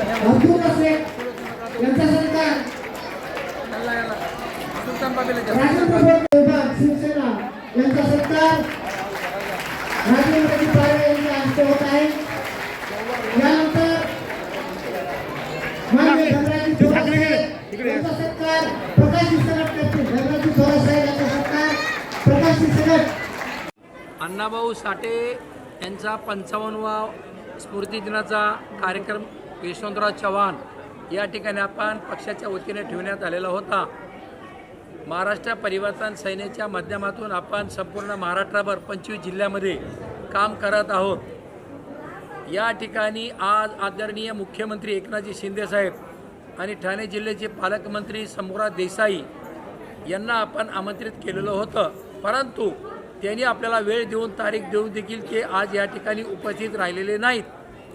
अब्दुल शेख यांचा सत्कार राजेंद्र शिवसेना यांचा राजेंद्रजी यांच्या हस्ते होत आहे यानंतर धनराजी यांचा प्रकाश धनराजी साहेब यांचा प्रकाश अण्णाभाऊ साठे यांचा पंचावन्नवा स्मृतिदिनाचा कार्यक्रम यशवंतराव चव्हाण या ठिकाणी आपण पक्षाच्या वतीने ठेवण्यात आलेला होता. महाराष्ट्र परिवर्तन सेनेच्या माध्यमातून आपण संपूर्ण महाराष्ट्राभर पंचवीस जिल्ह्यामध्ये काम करत आहोत. या ठिकाणी आज आदरणीय मुख्यमंत्री एकनाथजी शिंदेसाहेब आणि ठाणे जिल्ह्याचे पालकमंत्री समुराज देसाई यांना आपण आमंत्रित केलेलं होतं. परंतु त्यांनी आपल्याला वेळ देऊन तारीख देऊन देखील ते आज या ठिकाणी उपस्थित राहिलेले नाहीत.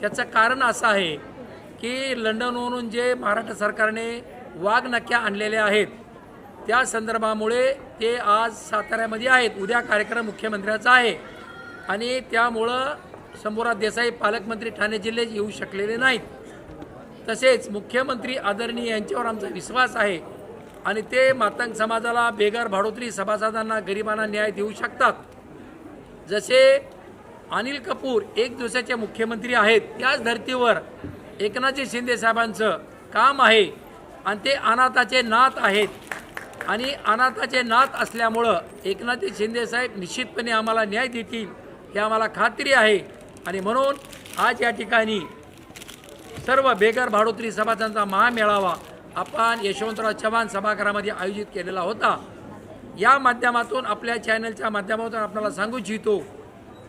त्याचं कारण असं आहे की लंडनवरून जे महाराष्ट्र सरकारने वाघनक्या आणलेल्या आहेत त्या संदर्भामुळे ते आज साताऱ्यामध्ये आहेत. उद्या कार्यक्रम मुख्यमंत्र्याचा आहे. आणि त्यामुळं शंभूराज देसाई पालकमंत्री ठाणे जिल्ह्यात येऊ शकलेले नाहीत. तसेच मुख्यमंत्री आदरणीय यांच्यावर आमचा विश्वास आहे. आणि ते मातंग समाजाला बेघर भाडोत्री सभासदांना गरिबांना न्याय देऊ शकतात. जसे अनिल कपूर एक दिवसाचे मुख्यमंत्री आहेत त्याच धर्तीवर एकनाथजी शिंदे साहेबांचं काम आहे आणि ते अनाथाचे नाथ आहेत. आणि अनाथाचे नाथ असल्यामुळं एकनाथजी शिंदे साहेब निश्चितपणे आम्हाला न्याय देतील हे आम्हाला खात्री आहे. आणि म्हणून आज या ठिकाणी सर्व बेघर भाडोत्री सभासदांचा महामेळावा आपण यशवंतराव चव्हाण सभागृहामध्ये आयोजित केलेला होता. या माध्यमातून आपल्या चॅनलच्या माध्यमातून आपल्याला सांगू इच्छितो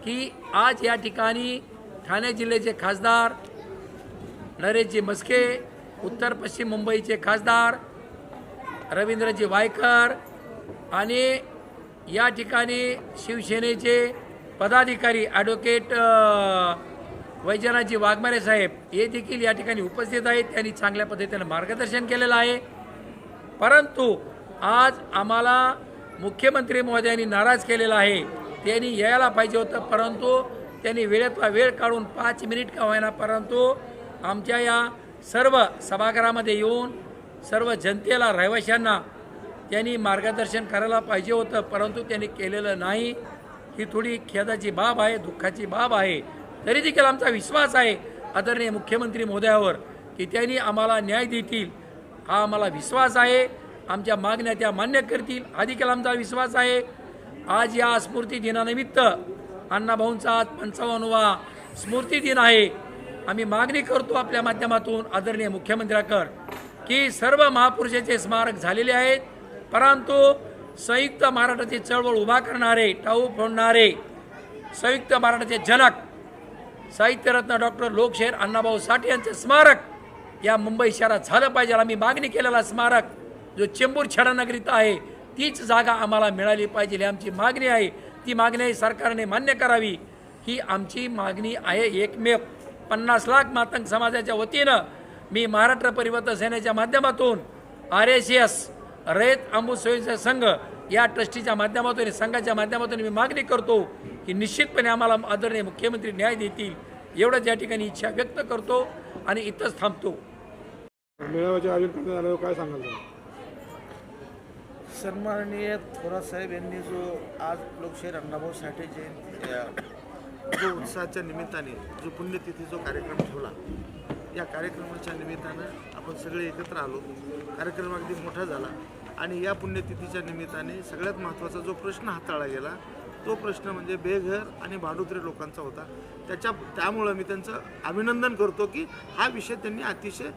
की आज या ठिकाणी ठाणे जिल्ह्याचे खासदार नरेशजी मस्के उत्तर पश्चिम मुंबईचे खासदार रवींद्रजी वायकर आणि या ठिकाणी शिवसेनेचे पदाधिकारी ॲडव्होकेट वैजनाथजी वाघमारे साहेब हे देखील या ठिकाणी उपस्थित आहेत. त्यांनी चांगल्या पद्धतीनं मार्गदर्शन केलेलं आहे. परंतु आज आम्हाला मुख्यमंत्री महोदयांनी नाराज केलेला आहे. त्यांनी यायला पाहिजे होतं परंतु त्यांनी वेळेत वेळ काढून पाच मिनिट का होईना परंतु आमच्या या सर्व सभागृहामध्ये येऊन सर्व जनतेला रहिवाशांना त्यांनी मार्गदर्शन करायला पाहिजे होतं परंतु त्यांनी केलेलं नाही. ही थोडी खेदाची बाब आहे दुःखाची बाब आहे. तरी देखील आमचा विश्वास आहे आदरणीय मुख्यमंत्री मोदयावर की त्यांनी आम्हाला न्याय देतील. हा आम्हाला विश्वास आहे. आमच्या मागण्या त्या मान्य करतील. हा देखील आमचा विश्वास आहे. आज या स्मृती दिनानिमित्त अण्णाभाऊंचा आज पंचावन्नवा स्मृती दिन आहे. आम्ही मागणी करतो आपल्या माध्यमातून आदरणीय मुख्यमंत्र्याकर की सर्व महापुरुषाचे स्मारक झालेले आहेत परंतु संयुक्त महाराष्ट्राची चळवळ उभा करणारे टाऊ फोडणारे संयुक्त महाराष्ट्राचे जनक साहित्यरत्न डॉक्टर लोकशेर अण्णाभाऊ साठे यांचे स्मारक या मुंबई शहरात झालं पाहिजे आम्ही मागणी केलेला स्मारक जो चेंबूर छडानगरीत आहे तीच जागा आम्हाला मिळाली पाहिजे ही आमची मागणी आहे. ती मागणी सरकारने मान्य करावी. ही आमची मागणी आहे एकमेव. पन्नास लाख मातंग समाजाच्या वतीनं मी महाराष्ट्र परिवर्तन सेनेच्या माध्यमातून आर एस एस रयत स्वयंसेवक संघ या ट्रस्टीच्या माध्यमातून संघाच्या माध्यमातून मी मागणी करतो की निश्चितपणे आम्हाला आदरणीय मुख्यमंत्री न्याय देतील एवढंच या ठिकाणी इच्छा व्यक्त करतो आणि इथंच थांबतो मेळाव्याचे आयोजन करण्यात आल्यावर काय सांगाल? सन्माननीय थोरात साहेब यांनी जो आज लोकशाहीर अण्णाभाऊ साठे जयंती जो उत्साहाच्या निमित्ताने जो पुण्यतिथी जो कार्यक्रम ठेवला या कार्यक्रमाच्या निमित्तानं आपण सगळे एकत्र आलो. कार्यक्रम अगदी मोठा झाला आणि या पुण्यतिथीच्या निमित्ताने सगळ्यात महत्त्वाचा जो प्रश्न हाताळला गेला तो प्रश्न म्हणजे बेघर आणि भाडुत्रे लोकांचा होता. त्याच्या त्यामुळं मी त्यांचं अभिनंदन करतो की हा विषय त्यांनी अतिशय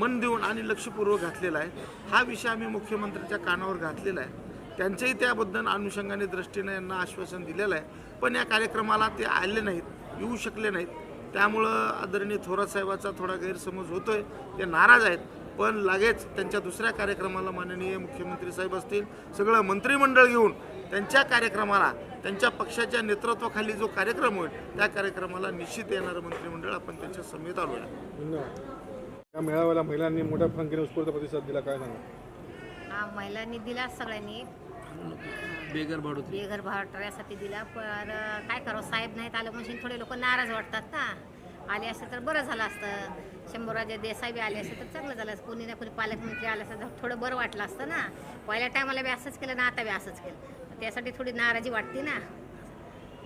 मन देऊन आणि लक्षपूर्वक घातलेला आहे. हा विषय आम्ही मुख्यमंत्र्यांच्या कानावर घातलेला आहे. त्यांचंही त्याबद्दल अनुषंगाने दृष्टीने यांना आश्वासन दिलेलं आहे. पण या कार्यक्रमाला ते आले नाहीत येऊ शकले नाहीत. त्यामुळं आदरणीय थोरात साहेबाचा थोडा गैरसमज होतोय. ते नाराज आहेत. पण लगेच त्यांच्या दुसऱ्या कार्यक्रमाला माननीय मुख्यमंत्री साहेब असतील सगळं मंत्रिमंडळ घेऊन त्यांच्या कार्यक्रमाला त्यांच्या पक्षाच्या नेतृत्वाखाली जो कार्यक्रम होईल त्या कार्यक्रमाला निश्चित येणारं मंत्रिमंडळ आपण त्यांच्या समेत आलो आहे धन्यवाद. या मेळाव्याला महिलांनी मोठ्या संख्येने उत्स्फूर्त प्रतिसाद दिला काय सांगा हा महिलांनी दिला सगळ्यांनी. बेगर भाडोत्री बेघर भाटऱ्यासाठी दिला पण काय करावं? साहेब नाहीत आलं म्हणजे थोडे लोक नाराज वाटतात ना. आले असते तर बरं झालं असतं. शंभूराजे देसाई बी आले असते तर चांगलं झालं असतं. कोणी ना कोणी पालकमंत्री आले असतं तर थोडं बरं वाटलं असतं ना. पहिल्या टायमाला बी असंच केलं ना आता बी असंच केलं. त्यासाठी थोडी नाराजी वाटते ना.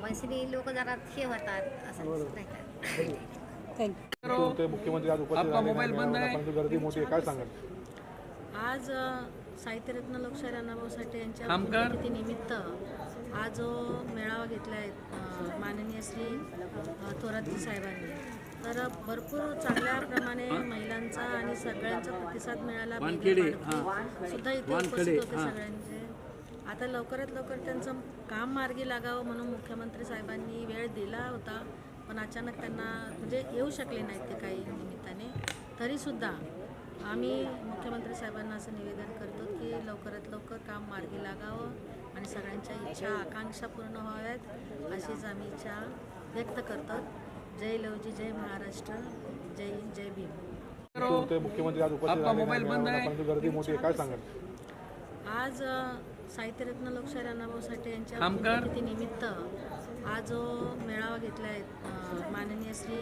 मनसीनी लोक जरा हे होतात असं नाही का? ते मुख्यमंत्री आज उपस्थित झाले गर्दी मोठी काय सांगाल आज साहित्यरत्न लोकशाही अण्णाभाऊ साठे यांच्या. पुण्यतिथीनिमित्त आज जो मेळावा घेतला आहे माननीय श्री थोरातजी साहेबांनी. तर भरपूर चांगल्या प्रमाणे महिलांचा आणि सगळ्यांचा प्रतिसाद मिळाला सुद्धा इथे उपस्थित होते हां. सगळ्यांचे. आता लवकरात लवकर त्यांचं काम मार्गी लागावं म्हणून मुख्यमंत्री साहेबांनी वेळ दिला होता पण अचानक त्यांना म्हणजे येऊ शकले नाहीत ते काही निमित्ताने. तरीसुद्धा आम्ही मुख्यमंत्री साहेबांना असं निवेदन करतो की लवकरात लवकर काम मार्गी लागावं आणि सगळ्यांच्या इच्छा आकांक्षा पूर्ण व्हाव्यात अशीच आम्ही इच्छा व्यक्त करतो. जय लवजी जय महाराष्ट्र जय हिंद जय भीम. मुख्यमंत्री आज उपस्थित गर्दी मोठी काय सांगाल? आज साहित्यरत्न लोकशाही अण्णाभाऊ साठे यांच्या. निमित्त आज जो मेळावा घेतला आहे माननीय श्री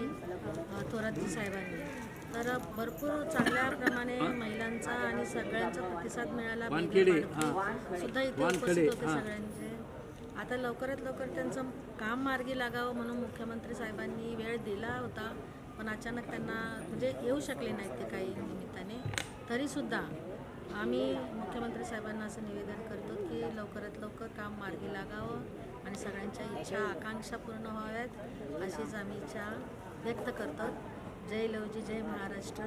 थोरातजी साहेबांनी. तर भरपूर चांगल्या प्रमाणे महिलांचा आणि सगळ्यांचा प्रतिसाद मिळाला. सुद्धा इथे उपस्थित होते. सगळ्यांचे आता लवकरात लवकर त्यांचं काम मार्गी लागावं म्हणून मुख्यमंत्री साहेबांनी वेळ दिला होता पण अचानक त्यांना म्हणजे येऊ शकले नाहीत ते काही निमित्ताने तरीसुद्धा आम्ही मुख्यमंत्री साहेबांना असं निवेदन करतो की लवकरात लवकर काम मार्गी लागावं आणि सगळ्यांच्या इच्छा आकांक्षा पूर्ण व्हाव्यात अशीच आम्ही इच्छा व्यक्त करतो जय लवजी जय महाराष्ट्र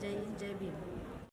जय हिंद जय भीम.